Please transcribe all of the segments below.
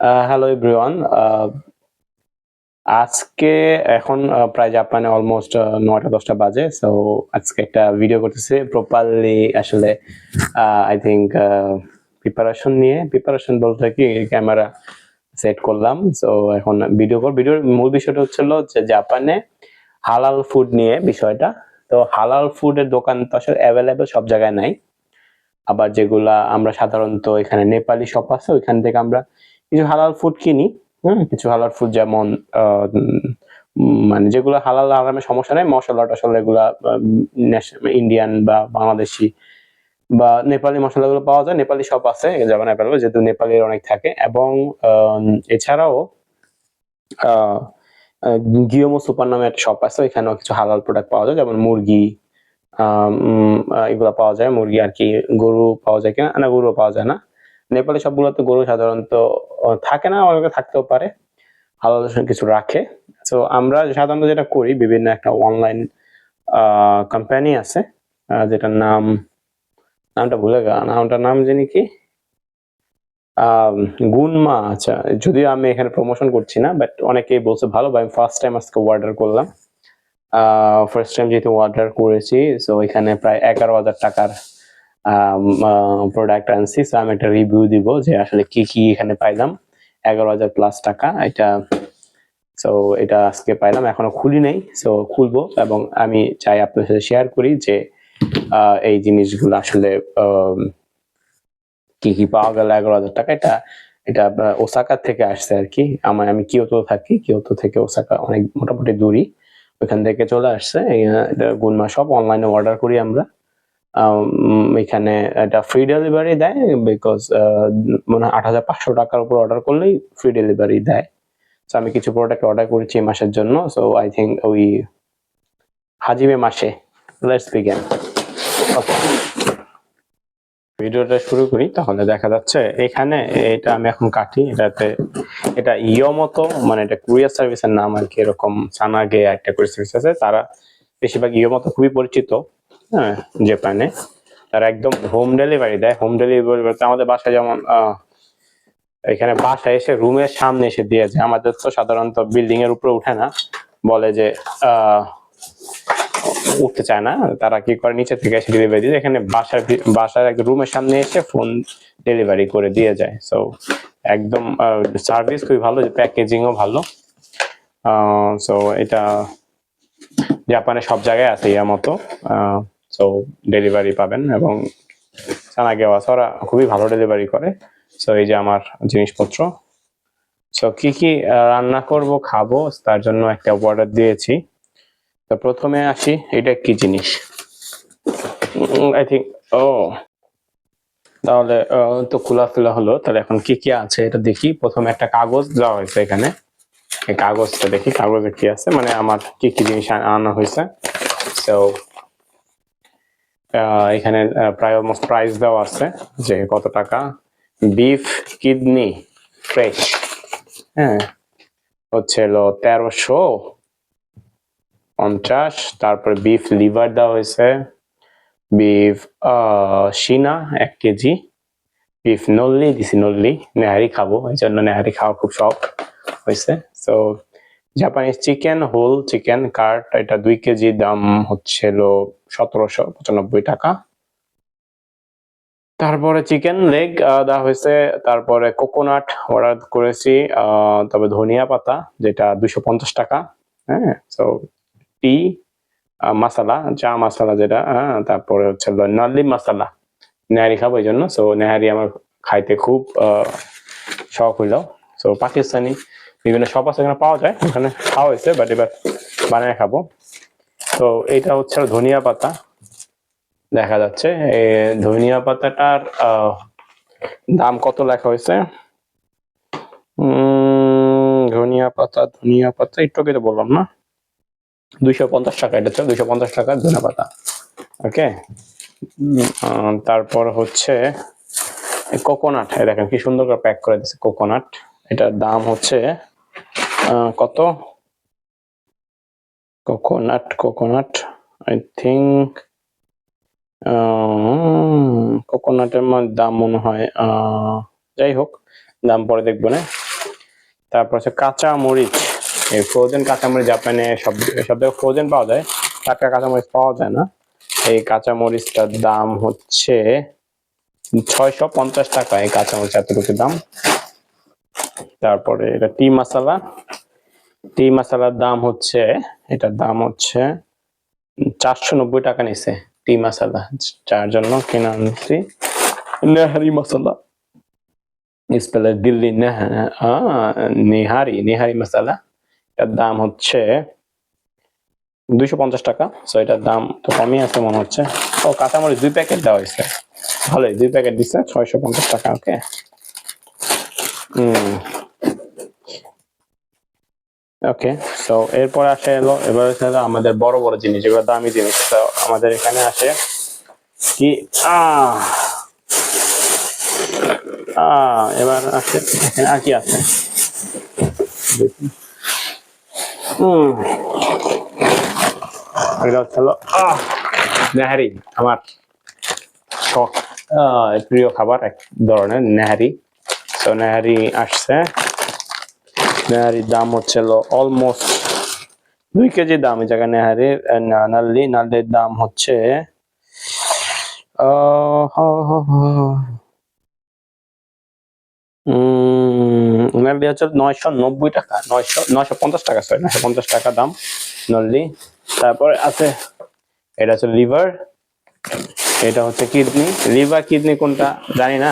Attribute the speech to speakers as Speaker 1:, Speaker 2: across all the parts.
Speaker 1: Hello everyone আজকে এখন প্রায় জাপানে অলমোস্ট নয়টা, দশটা বাজে সো আজকে একটা ভিডিও করতেছি প্রপারলি আসলে আই থিঙ্ক প্রিপারেশন নিয়ে প্রিপারেশন বলতে কি ক্যামেরা সেট করলাম সো এখন ভিডিও কর ভিডিওর মূল বিষয়টা হচ্ছিল যে জাপানে হালাল ফুড নিয়ে বিষয়টা, তো হালাল ফুডের দোকান তো আসলে অ্যাভেলেবেল সব জায়গায় নাই, আবার যেগুলা আমরা সাধারণত এখানে নেপালি শপ আছে, ওইখান থেকে আমরা কিছু হালাল ফুড কিনি হুম? কিছু হালাল ফুড যেমন মানে যেগুলো হালাল আরামে সমস্যা নেই মশলা টশলা এগুলা ইন্ডিয়ান বা বাংলাদেশি বা নেপালি মশলাগুলো পাওয়া যায় নেপালি শপ আছে যেমন অ্যাভেলেবল যেহেতু নেপালির অনেক থাকে এবং এছাড়াও আহ, সুপার নামে একটা শপ আছে ওইখানেও কিছু হালাল প্রোডাক্ট পাওয়া যায় যেমন মুরগি এগুলো পাওয়া যায় মুরগি আর কি গরু পাওয়া যায় কিনা না গরু পাওয়া যায় না নেপালি সবগুলোতে গরু সাধারণত থাকে না, অনেকে থাকতেও পারে। হালাল কিছু রাখে। তো আমরা সাধারণত যেটা করি, বিভিন্ন একটা অনলাইন কোম্পানি আছে যেটার নাম, নামটা ভুলে গেলাম। নামটার নাম জানি কি? গুনমা আচ্ছা যদিও আমি এখানে প্রমোশন করছি না বাট অনেকেই বলছে ভালো বা আমি ফার্স্ট টাইম আজকে অর্ডার করলাম। ফার্স্ট টাইম যেহেতু অর্ডার করেছি সো এখানে প্রায় এগারো হাজার টাকার প্রোডাক্ট আনছি। সো আমি একটা রিভিউ দিব যে আসলে কি কি এখানে পাইলাম। এগারো হাজার প্লাস টাকা এটা সো এটা আজকে পাইলাম এখনও খুলি নেই। সো খুলবো এবং আমি চাই আপনার সাথে শেয়ার করি যে এই জিনিসগুলো আসলে কি কি পাওয়া গেল এগারো হাজার টাকা। এটা এটা ওসাকা থেকে আসছে আর কি। আমার আমি কিয়োতো থাকি কিয়োতো থেকে ওসাকা অনেক মোটামুটি দূরই। ওইখান থেকে চলে আসছে। এটা গুনমা সব অনলাইনে অর্ডার করি আমরা। আম, এখানে এটা ফ্রি ডেলিভারি দেয় বিকজ মনে হয় আট হাজার পাঁচশো টাকার উপর অর্ডার করলেই ফ্রি ডেলিভারি দেয়। তো আমি কিছু প্রোডাক্ট অর্ডার করেছি এই মাসের জন্য। সো আই থিঙ্ক ওই হাজিমে মাসে। লেটস বিগেন ভিডিওটা শুরু করি, তাহলে দেখা যাচ্ছে এখানে এটা আমি এখন কাটি। এটাতে এটা ইয়ো মতো মানে এটা কুরিয়ার সার্ভিসের নাম আর কি, এরকম সানাগে একটা কুরিয়ার সার্ভিস আছে। তারা বেশিরভাগ ইয়ো মতো খুবই পরিচিত। হ্যাঁ জাপানে তারা একদম হোম ডেলিভারি দেয়। হোম ডেলিভারি বলতে আমাদের বাসায় যেমন আহ, এখানে বাসায় এসে রুমের সামনে এসে দিয়ে যায়। আমাদের তো সাধারণত বিল্ডিং এর উপরে উঠে না। বলে যে আহ, উঠতে চায় না। তারা কি করে? নিচে থেকে এসে ডেলিভারি দিয়ে এখানে বাসার বাসার এক রুমের সামনে এসে ফোন ডেলিভারি করে দিয়ে যায়। সো একদম সার্ভিস খুবই ভালো প্যাকেজিংও ভালো। সো এটা জাপানে সব জায়গায় আছে ইয়ার মতো। সো ডেলিভারি পাবেন এবং সানাগেও আছে ওরা খুবই ভালো ডেলিভারি করে। সো এই যে আমার জিনিসপত্র। সো কি কি রান্না করব, খাব, তার জন্য একটা অর্ডার দিয়েছি। তো প্রথমে আসি, এটা কি জিনিস? আই থিঙ্ক ও। তাহলে তো খোলাফেলা হলো। তাহলে এখন কি কি আছে এটা দেখি। প্রথমে একটা কাগজ দেওয়া হয়েছে এখানে। এই কাগজটা দেখি, কাগজে কি আছে? মানে আমার কি কি জিনিস আনা হয়েছে। তো এখানে প্রায় অলমোস্ট প্রাইস দেওয়া আছে যে কত টাকা? বিফ কিডনি ফ্রেশ হ্যাঁ হচ্ছে হলো তেরোশো পঞ্চাশ, তারপর বিফ লিভার দেওয়া হয়েছে। বিফ সিনা এক কেজি। বিফ নল্লি দিছি নল্লি, নেহারি খাব, এই জন্য নেহারি খাওয়া খুব শখ হয়েছে। তো Japanese chicken whole chicken cart এটা দুই কেজি দাম হচ্ছিল সতেরোশো পঁচানব্বই টাকা। তারপরে চিকেন লেগ দেওয়া হয়েছে। তারপরে কোকোনাট অর্ডার করেছি তবে ধনিয়া পাতা, যেটা দুইশো পঞ্চাশ টাকা। হ্যাঁ টি মশলা, চা মশলা যেটা হ্যাঁ তারপরে হচ্ছে নাল্লি মশলা। নেহারি খাব এই জন্য সো নেহারি আমার খাইতে খুব শখ হইল। সো পাকিস্তানি বিভিন্ন শপ আছে এখানে পাওয়া যায়, ওখানে খাওয়া হয়েছে বাট এবার বানিয়ে খাব। তো এটা হচ্ছে ধনিয়া পাতা। দেখা যাচ্ছে ধনিয়া পাতাটার দাম কত লেখা হয়েছে? ধনিয়া পাতা ধনিয়া পাতা, একটু তো বললাম না? দুইশো পঞ্চাশ টাকা, এটা হচ্ছে দুইশো পঞ্চাশ টাকা ধনিয়া পাতা। ওকে? তারপর হচ্ছে কোকোনাট দেখেন কি সুন্দর করে প্যাক করে দিচ্ছে কোকোনাট। এটার দাম হচ্ছে কত? কোকোনাট কোকোনাট আই থিঙ্ক কোকোনাটের দাম মনে হয় যাই হোক, দাম পরে দেখব, না? তারপর হচ্ছে কাঁচা মরিচ এই ফ্রোজেন কাঁচা মরিচ জাপানে সব সব জায়গায় ফ্রোজেন পাওয়া যায়। টাটকা কাঁচা মরিচ পাওয়া যায় না। এই কাঁচা মরিচটার দাম হচ্ছে ছয়শো পঞ্চাশ টাকা, এই কাঁচা মরিচ এতটুকু দাম। তারপরে এটা টি মশলা। টি মশলার দাম হচ্ছে, এটার দাম হচ্ছে চারশো নব্বই টাকা নিছে টি মশলা, যার জন্য কেনা আনছি। নেহারি মশলা। স্পেলার দিল্লি নিহারি নিহারি মশলা। এটার দাম হচ্ছে দুইশো পঞ্চাশ টাকা। সো এটার দাম তো কমই আছে মনে হচ্ছে। ও, কাঁচামরিচ দুই প্যাকেট দেওয়া হয়েছে। ভালোই, দুই প্যাকেট দিচ্ছে ছয়শো পঞ্চাশ টাকা, ওকে? হুম। ওকে সো এরপর আসে এলো এবার হচ্ছে আমাদের বড় বড় জিনিস যেগুলো দামি জিনিস, তো আমাদের এখানে আসে কি? এবার আসে, এখানে আর কি আছে। হুম এটা হচ্ছে হলো নেহারি, আমার শখ প্রিয় খাবার এক ধরনের, নেহারি। তো নেহারি আসছে। নেহারির দাম হচ্ছে অলমোস্ট দুই কেজি দাম এই জায়গায় নেহারির নাল্লি নাল্লির দাম হচ্ছে হচ্ছে নয়শো নব্বই টাকা নয়শো নয়শো পঞ্চাশ টাকা পঞ্চাশ টাকা দাম আছে এটা হচ্ছে লিভার এটা হচ্ছে কিডনি। লিভার কিডনি কোনটা জানি না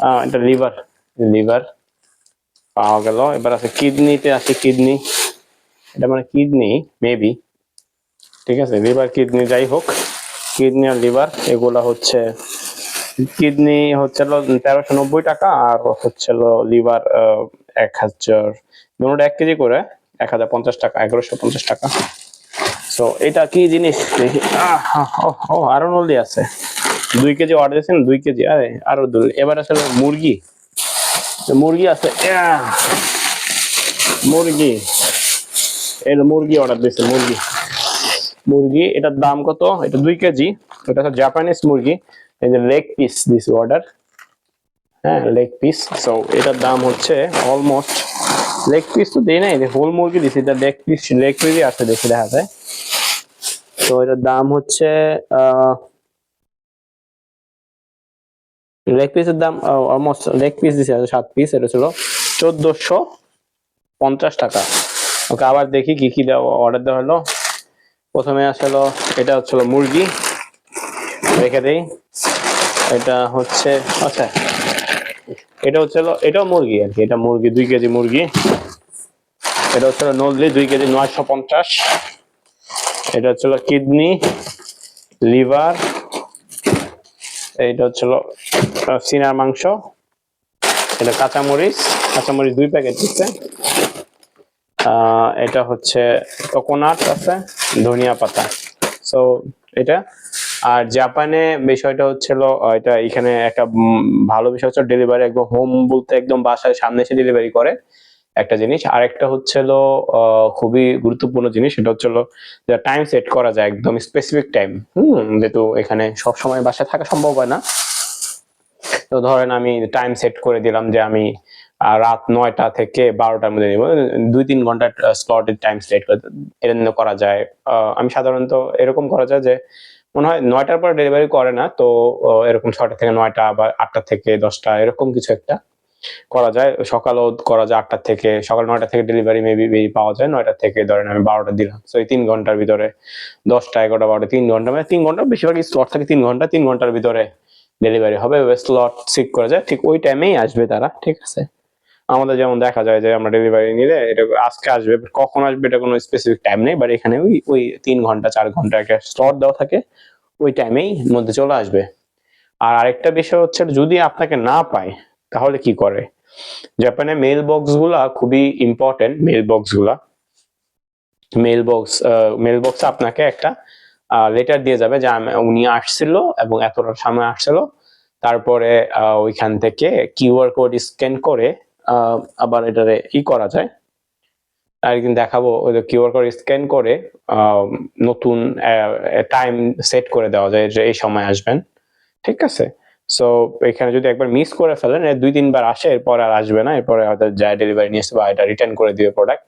Speaker 1: আহ, এটা লিভার লিভার। পাওয়া গেল। এবার আছে কিডনিতে আছে কিডনি। এটা মানে কিডনি মেবি ঠিক আছে লিভার কিডনি যাই হোক। কিডনি আর লিভার এগুলা হচ্ছে কিডনি হচ্ছে তেরোশো নব্বই টাকা আর হচ্ছে লিভার এক হাজার দুটো এক কেজি করে এক হাজার পঞ্চাশ টাকা এগারোশো পঞ্চাশ টাকা। তো এটা কি জিনিস? দেখি। ও, আরও নলি আছে। দুই কেজি অর্ডার দিয়েছেন দুই কেজি। আরে আরও এবার আসলে মুরগি। মুরগি আছে আহ, মুরগি এর মুরগি অর্ডার দিয়েছে মুরগি মুরগি এটার দাম কত এটা দুই কেজি এটা হচ্ছে জাপানিজ মুরগি এই যে লেগ পিস দিস অর্ডার হ্যাঁ লেগ পিস সো এটার দাম হচ্ছে অলমোস্ট লেগ পিস তো দেই নাই হোল মুরগি দিছি এটা লেগ পিস লেগ পিসই আছে দেখে দেখা যায় তো এটার দাম হচ্ছে লেগ পিসের দাম অলমোস্ট লেগ পিস দিছে, সাত পিস এটা ছিল চোদ্দশো পঞ্চাশ টাকা। ওকে, আবার দেখি কি কি দেওয়া অর্ডার দেওয়া হলো। প্রথমে আসলো, এটা হচ্ছিল মুরগি। রেখে দেই। এটা হচ্ছে আচ্ছা এটা হচ্ছিল, এটাও মুরগি আর কি, এটা মুরগি, দুই কেজি মুরগি। এটা হচ্ছিল নলদি দুই কেজি নয়শো পঞ্চাশ। এটা হচ্ছিল কিডনি, লিভার এইটা হচ্ছিল সিনার মাংস। এটা কাঁচামরিচ। কাঁচামরিচ দুই প্যাকেট দিচ্ছে। এটা হচ্ছে কোকোনাট আছে, ধনিয়া পাতা। সো এটা। আর জাপানে বিষয়টা হচ্ছিল এটা এখানে একটা ভালো বিষয় হচ্ছে ডেলিভারি একদম হোম বলতে একদম বাসায় সামনে এসে ডেলিভারি করে। একটা জিনিস। আর একটা হচ্ছিল আহ, খুবই গুরুত্বপূর্ণ জিনিস সেটা হচ্ছিল যে টাইম সেট করা যায় একদম স্পেসিফিক টাইম হুম যেহেতু এখানে সব সময় বাসায় থাকা সম্ভব হয় না। তো ধরেন আমি টাইম সেট করে দিলাম যে আমি রাত নয়টা থেকে বারোটার মধ্যে নিব। দুই তিন ঘণ্টা স্লটের টাইম সেট করে জন্য করা যায়। আমি সাধারণত এরকম করা যায় যে মনে হয় নয়টার পর ডেলিভারি করে না তো এরকম ছটা থেকে নয়টা বা আটটা থেকে দশটা এরকম কিছু একটা। করা যায়। সকালও করা যায় আটটা থেকে, সকাল নয়টা থেকে ডেলিভারি মেবি পাওয়া যায়, নয়টা থেকে ধরেন আমি বারোটা দিলাম। তো এই তিন ঘণ্টার ভিতরে, দশটা, এগারোটা, বারোটা, তিন ঘণ্টা মানে তিন ঘণ্টা বেশিরভাগ স্লট থাকে তিন ঘণ্টা, তিন ঘণ্টার ভিতরে ডেলিভারি হবে। স্লট সিক করা যায়, ঠিক ওই টাইমেই আসবে তারা, ঠিক আছে? আমাদের যেমন দেখা যায় যে আমরা ডেলিভারি নিলে এটা আজকে আসবে কখন আসবে এটা কোনো স্পেসিফিক টাইম নেই বাট এখানে ওই ওই তিন ঘণ্টা, চার ঘণ্টা একটা স্লট দেওয়া থাকে, ওই টাইমেই মধ্যে চলে আসবে। আর আরেকটা বিষয় হচ্ছে, যদি আপনাকে না পায় তাহলে কি করে? জাপানে মেল বক্সগুলা খুবই ইম্পর্টেন্ট মেল বক্সগুলা। মেল বক্স মেল বক্সে আপনাকে একটা লেটার দিয়ে যাবে যে উনি আসছিল এবং এতটার সামনে আসছিল। তারপরে ওইখান থেকে কিউআর কোড স্ক্যান করে আবার এটারে ই করা যায়। আরেকদিন দেখাবো, ওই কিউআর কোড স্ক্যান করে নতুন টাইম সেট করে দেওয়া যায় যে এই সময় আসবেন। ঠিক আছে? সো এখানে যদি একবার মিস করে ফেলেন দুই তিনবার আসে, এরপর আর আসবে না, এরপরে হয়তো যায় ডেলিভারি নিয়ে আসবে বা এটা রিটার্ন করে দিবে প্রোডাক্ট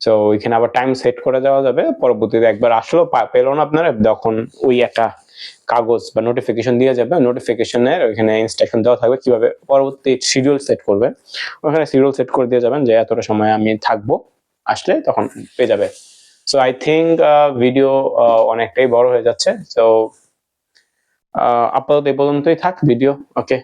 Speaker 1: সো এখানে আবার টাইম সেট করে দেওয়া যাবে, পরবর্তীতে একবার আসলো পেল না আপনারা, তখন ওই একটা কাগজ বা নোটিফিকেশন দিয়ে যাবে নোটিফিকেশনের ওইখানে ইনস্ট্রাকশন দেওয়া থাকবে কীভাবে পরবর্তী শিডিউল সেট করবে। ওখানে শিডিউল সেট করে দিয়ে যাবেন যে এতটা সময় আমি থাকব, আসলে তখন পেয়ে যাবে। সো আই থিঙ্ক ভিডিও অনেকটাই বড় হয়ে যাচ্ছে। সো আপাতত এ পর্যন্তই থাক ভিডিও ওকে